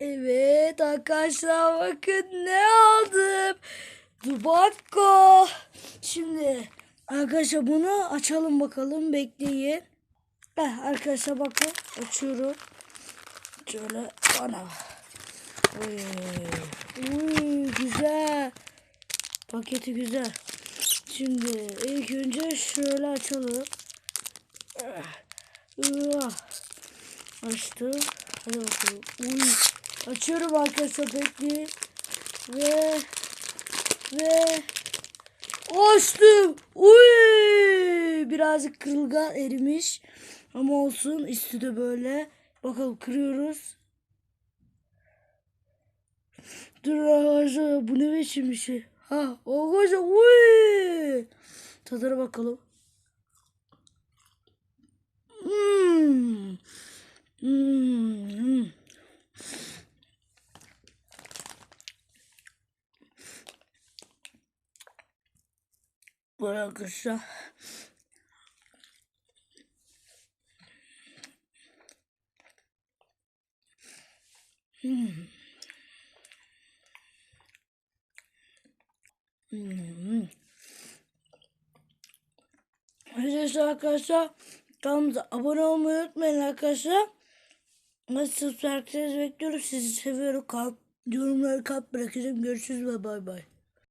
Evet arkadaşlar bakın ne aldım. Dubakko. Şimdi arkadaşlar bunu açalım bakalım bekleyin. Heh, arkadaşlar bakın açıyorum. Şöyle ana. Uy, uy, güzel. Paketi güzel. Şimdi ilk önce şöyle açalım. Açtım. Hadi bakalım. Uy. Açıyorum arkadaşlar bekleyin. Ve ve açtım. Uy. Birazcık kırılgan erimiş. Ama olsun üstü de böyle. Bakalım kırıyoruz. Dur arkadaşlar bu ne biçim bir şey. Ha arkadaşlar uy. Tadına bakalım. Hmm. Hmm. Böyle arkadaşlar. Hmm. Hmm. Arkadaşlar arkadaşlar kanalımıza abone olmayı unutmayın arkadaşlar. Nasıl herkes bekliyorum. Sizi seviyorum. Kalp, yorumları kalp bırakacağım. Görüşürüz ve bay bay.